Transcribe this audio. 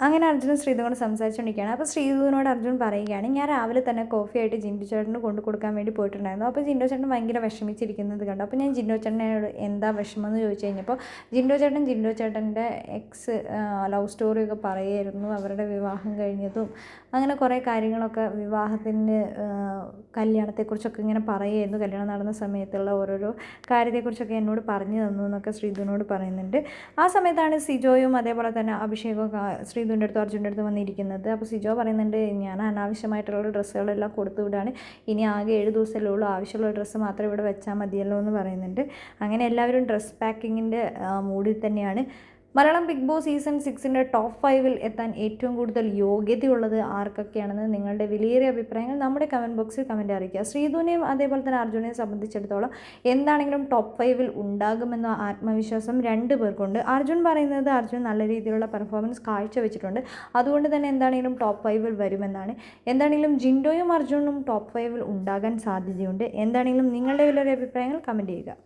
അങ്ങനെ അർജുൻ ശ്രീധുവിനോട് സംസാരിച്ചുകൊണ്ടിരിക്കുകയാണ് അപ്പോൾ ശ്രീധുവിനോട് അർജുൻ പറയുകയാണ് ഞാൻ രാവിലെ തന്നെ കോഫി ആയിട്ട് ജിൻഡു ചേട്ടന് കൊണ്ടു കൊടുക്കാൻ വേണ്ടി പോയിട്ടുണ്ടായിരുന്നു. അപ്പോൾ ജിൻഡോ ചേട്ടൻ ഭയങ്കര വിഷമിച്ചിരിക്കുന്നത് കണ്ടു. അപ്പോൾ ഞാൻ ജിൻഡോ ചേട്ടനോട് എന്താ വിഷമം എന്ന് ചോദിച്ചു കഴിഞ്ഞപ്പോൾ ജിൻഡോ ചേട്ടൻ ജിൻഡോ ചേട്ടന്റെ എക്സ് ലവ് സ്റ്റോറിയൊക്കെ പറയുമായിരുന്നു. അവരുടെ വിവാഹം കഴിഞ്ഞതും അങ്ങനെ കുറേ കാര്യങ്ങളൊക്കെ വിവാഹത്തിന് കല്യാണത്തെക്കുറിച്ചൊക്കെ ഇങ്ങനെ പറയുമായിരുന്നു. കല്യാണം നടന്ന സമയത്തുള്ള ഓരോരോ കാര്യത്തെക്കുറിച്ചൊക്കെ എന്നോട് പറഞ്ഞു തന്നു എന്നൊക്കെ ശ്രീധുവിനോട് പറയുന്നുണ്ട്. ആ സമയത്താണ് സിജോയും അതേപോലെ തന്നെ അഭിഷേകവും കാ- ശ്രീധുവിന്റെ അടുത്ത് അർജുന്റെ അടുത്ത് വന്നിരിക്കുന്നത്. അപ്പോൾ സിജോ പറയുന്നുണ്ട് ഞാൻ അനാവശ്യമായിട്ടുള്ള ഡ്രസ്സുകളെല്ലാം കൊടുത്തു വിടാണ്. ഇനി ആകെ ഏഴ് ദിവസമല്ലേ ഉള്ളൂ. ആവശ്യമുള്ള ഡ്രസ്സ് മാത്രം ഇവിടെ വെച്ചാൽ മതിയല്ലോ എന്ന് പറയുന്നുണ്ട്. അങ്ങനെ എല്ലാവരും ഡ്രസ്സ് പാക്കിങ്ങിന്റെ മൂഡിൽ തന്നെയാണ്. മലയാളം ബിഗ് ബോസ് സീസൺ സിക്സിന്റെ ടോപ്പ് ഫൈവിൽ എത്താൻ ഏറ്റവും കൂടുതൽ യോഗ്യതയുള്ളത് ആർക്കൊക്കെയാണെന്ന് നിങ്ങളുടെ വിലയേറിയ അഭിപ്രായങ്ങൾ നമ്മുടെ കമന്റ് ബോക്സിൽ കമന്റ് അറിയിക്കുക. ശ്രീധുവിനെയും അതേപോലെ തന്നെ അർജുനെയും സംബന്ധിച്ചിടത്തോളം എന്താണെങ്കിലും ടോപ്പ് ഫൈവിൽ ഉണ്ടാകുമെന്ന ആത്മവിശ്വാസം രണ്ട് പേർക്കുണ്ട്. അർജുൻ പറയുന്നത് അർജുൻ നല്ല രീതിയിലുള്ള പെർഫോമൻസ് കാഴ്ചവെച്ചിട്ടുണ്ട്. അതുകൊണ്ട് തന്നെ എന്താണെങ്കിലും ടോപ്പ് ഫൈവിൽ വരുമെന്നാണ്. എന്താണെങ്കിലും ജിൻഡോയും അർജുനും ടോപ്പ് ഫൈവിൽ ഉണ്ടാകാൻ സാധ്യതയുണ്ട്. എന്താണെങ്കിലും നിങ്ങളുടെ വിലയേറിയ അഭിപ്രായങ്ങൾ കമന്റ് ചെയ്യുക.